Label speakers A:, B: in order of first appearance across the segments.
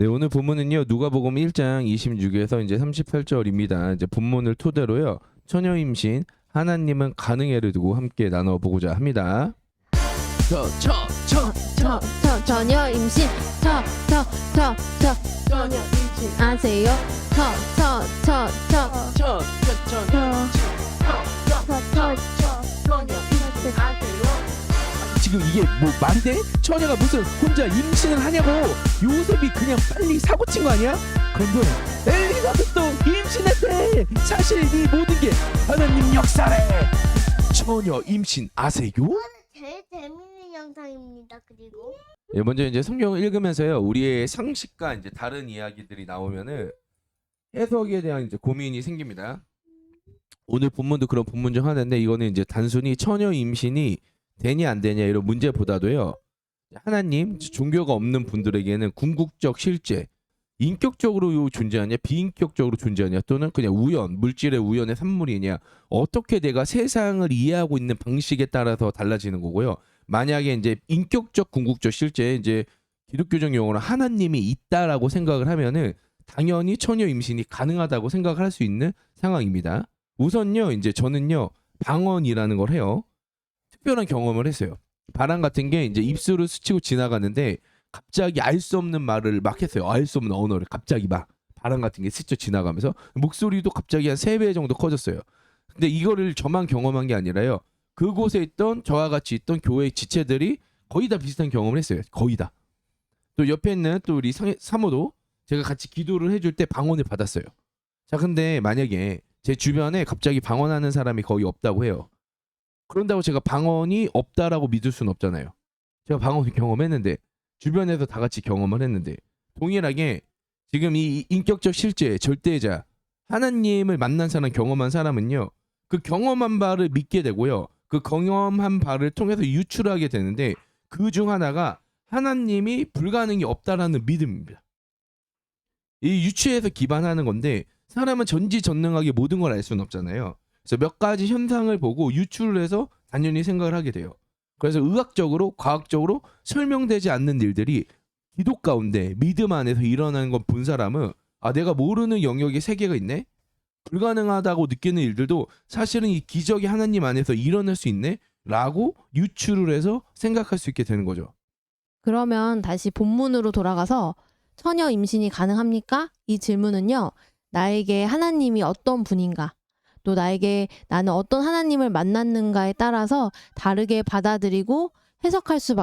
A: 네, 오늘 본문은요. 누가복음 1장 26에서 이제 38절입니다. 이제 본문을 토대로요. 처녀 임신 하나님은 가능해를 두고 함께 나눠 보고자 합니다.
B: 저, 저, 전혀 임신 저, 저, 저, 저, 전혀 임신 아세요? 저, 저, 저, 저, 저, 저, 저, 전혀 임신 아세요?
C: 지금 이게 뭐 말이 돼? 처녀가 무슨 혼자 임신을 하냐고 요셉이 그냥 빨리 사고 친 거 아니야? 그런데 엘리사벳도 임신했대 사실 이 모든 게 하나님 역사래 처녀 임신 아세요?
D: 제일 재밌는 영상입니다. 그리고
A: 예, 먼저 이제 성경을 읽으면서요. 우리의 상식과 이제 다른 이야기들이 나오면은 해석에 대한 이제 고민이 생깁니다. 오늘 본문도 그런 본문 중 하나인데 이거는 이제 단순히 처녀 임신이 되냐 안 되냐 이런 문제보다도요. 하나님 종교가 없는 분들에게는 궁극적 실제 인격적으로 존재하냐 비인격적으로 존재하냐 또는 그냥 우연 물질의 우연의 산물이냐 어떻게 내가 세상을 이해하고 있는 방식에 따라서 달라지는 거고요. 만약에 이제 인격적 궁극적 실제 이제 기독교적 용어로 하나님이 있다라고 생각을 하면은 당연히 처녀 임신이 가능하다고 생각을 할수 있는 상황입니다. 우선요 이제 저는요 방언이라는 걸 해요. 특별한 경험을 했어요. 바람 같은 게 이제 입술을 스치고 지나가는데 갑자기 알 수 없는 말을 막 했어요. 알 수 없는 언어를 갑자기 막 바람 같은 게 스쳐 지나가면서 목소리도 갑자기 한 세 배 정도 커졌어요. 근데 이거를 저만 경험한 게 아니라요. 그곳에 있던 저와 같이 있던 교회 지체들이 거의 다 비슷한 경험을 했어요. 거의 다. 또 옆에 있는 또 우리 상- 사모도 제가 같이 기도를 해줄 때 방언을 받았어요. 자, 근데 만약에 제 주변에 갑자기 방언하는 사람이 거의 없다고 해요. 그런다고 제가 방언이 없다라고 믿을 수는 없잖아요. 제가 방언을 경험했는데 주변에서 다 같이 경험을 했는데 동일하게 지금 이 인격적 실제 절대자 하나님을 만난 사람 경험한 사람은요 그 경험한 바를 믿게 되고요 그 경험한 바를 통해서 유출하게 되는데 그 중 하나가 하나님이 불가능이 없다라는 믿음입니다. 이 유추에서 기반하는 건데 사람은 전지전능하게 모든 걸 알 수는 없잖아요. 그래서 몇 가지 현상을 보고 유출을 해서 당연히 생각을 하게 돼요. 그래서 의학적으로 과학적으로 설명되지 않는 일들이 기독 가운데 믿음 안에서 일어나는 건 본 사람은 아 내가 모르는 영역의 세계가 있네 불가능하다고 느끼는 일들도 사실은 이 기적이 하나님 안에서 일어날 수 있네 라고 유출을 해서 생각할 수 있게 되는 거죠.
B: 그러면 다시 본문으로 돌아가서 처녀 임신이 가능합니까? 이 질문은요. 나에게 하나님이 어떤 분인가? 또 나에게 나는 어떤 하나님을 만났는가에 따라서 다르게 받아들이고 해석할 수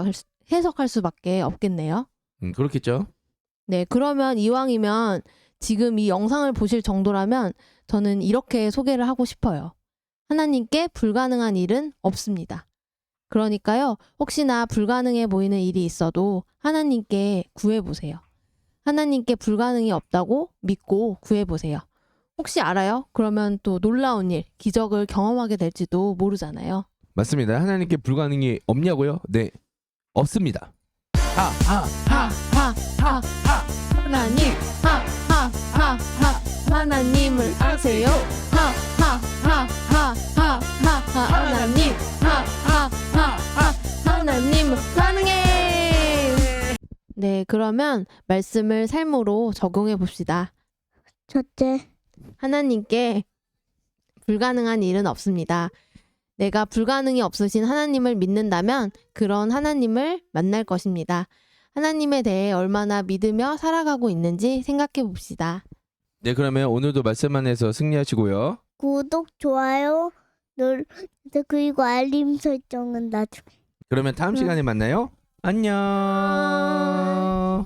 B: 해석할 수밖에 없겠네요.
A: 음, 그렇겠죠.
B: 네, 그러면 이왕이면 지금 이 영상을 보실 정도라면 저는 이렇게 소개를 하고 싶어요. 하나님께 불가능한 일은 없습니다. 그러니까요, 혹시나 불가능해 보이는 일이 있어도 하나님께 구해보세요. 하나님께 불가능이 없다고 믿고 구해보세요. 혹시 알아요? 그러면 또 놀라운 일, 기적을 경험하게 될지도 모르잖아요.
A: 맞습니다. 하나님께 불가능이 없냐고요? 네. 없습니다.
B: 하하하하하 하나님 하하하하 하나님을 아세요 하하하하하하 하나님 하하하하 하나님은 가능해 네 그러면 말씀을 삶으로 적용해 봅시다
D: 첫째
B: 하나님께 불가능한 일은 없습니다. 내가 불가능이 없으신 하나님을 믿는다면 그런 하나님을 만날 것입니다. 하나님에 대해 얼마나 믿으며 살아가고 있는지 생각해 봅시다.
A: 네, 그러면 오늘도 말씀 안에서 승리하시고요.
D: 구독 좋아요 눌 그리고 알림 설정은 나중에.
A: 그러면 다음 시간에 만나요. 안녕.